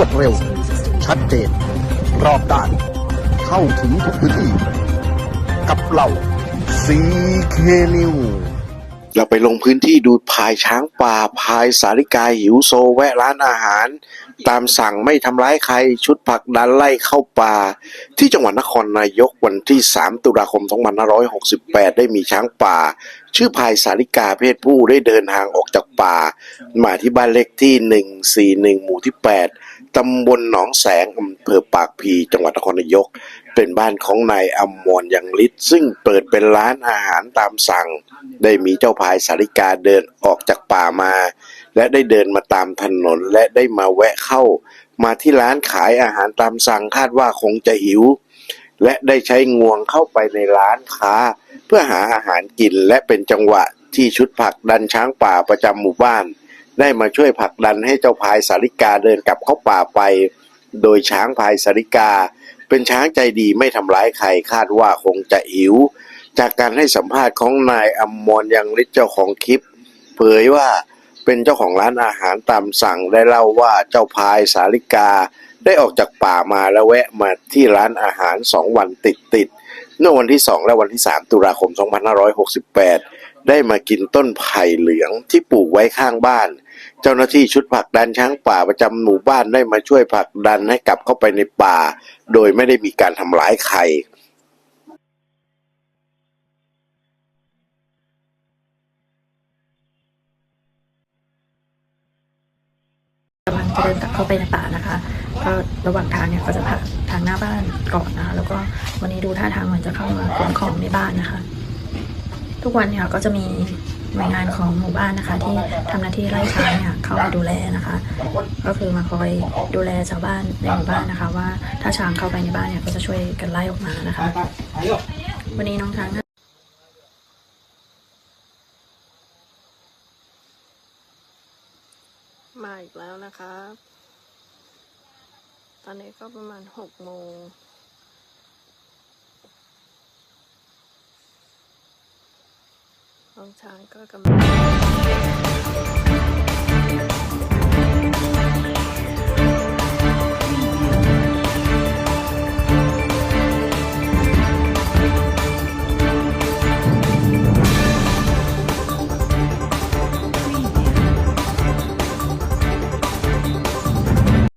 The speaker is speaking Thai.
วดเร็ว ชัดเจน รอบด้าน เข้าถึงทุกพื้นที่ กับเราซีเคนิว เราไปลงพื้นที่ดูพายช้างป่าพายสาริกาหิวโซแวะร้านอาหาร ตามสั่งไม่ทำร้ายใครชุดผักดันไล่เข้าป่า ที่จังหวัดนครนายกวันที่ 3 ตุลาคม 2568 ได้มีช้างป่า ชื่อพายสาริกาเพศผู้ได้เดินทางออกจากป่า มาที่บ้านเลขที่ 141 หมู่ที่ 8ตำบลหนองแสงอำเภอปากพี จังหวัดนครนายก เป็นบ้านของนายอมรยังฤทธิ์ซึ่งเปิดเป็นร้านอาหารตามสั่ง ได้มีเจ้าพายสาริกาเดินออกจากป่ามา และได้เดินมาตามถนนและได้มาแวะเข้า มาที่ร้านขายอาหารตามสั่งคาดว่าคงจะหิว และได้ใช้งวงเข้าไปในร้านค้า เพื่อหาอาหารกินและเป็นจังหวะที่ชุดผักดันช้างป่าประจำหมู่บ้าน ได้มาช่วยผลักดันให้เจ้าพายสาริกาเดินกลับเข้าป่าไป โดยช้างพายสาริกา เป็นช้างใจดีไม่ทำร้ายใครคาดว่าคงจะหิว จากการให้สัมภาษณ์ของนายอมรยังฤทธิ์เจ้าของคลิป เผยว่าเป็นเจ้าของร้านอาหารตามสั่งได้เล่าว่าเจ้าพายสาริกา ได้ออกจากป่ามาแล้วแวะมาที่ร้านอาหารสองวันติดติดเมื่อวันที่สองและวันที่สามตุลาคม 2568 ได้มากินต้นไผ่เหลืองที่ปลูกไว้ข้างบ้าน เจ้าหน้าที่ชุดผลักดันช้างป่าประจำหมู่บ้านได้มาช่วยผลักดันให้กลับเข้าไปในป่า โดยไม่ได้มีการทำร้ายใครกำลังจะเดินกลับเข้าไปในป่านะคะ ก็ระหว่างทางเนี่ยก็จะผ่านทางหน้าบ้านก่อนนะคะแล้วก็วันนี้ดูท่าทางเหมือนจะเข้ามาขนของในบ้านนะคะ ทุกวันเนี่ยก็จะมี หน่วยงานของหมู่บ้านนะคะ ที่ทำหน้าที่ไล่ช้างเนี่ยเข้ามาดูแลนะคะ ก็คือมาคอยดูแลชาวบ้านในหมู่บ้านนะคะ ว่าถ้าช้างเข้าไปในบ้านเนี่ยก็จะช่วยกันไล่ออกมานะคะ วันนี้น้องช้างมาอีกแล้วนะคะ ตอนนี้ก็ประมาณหกโมง น้องช้างก็กำลัง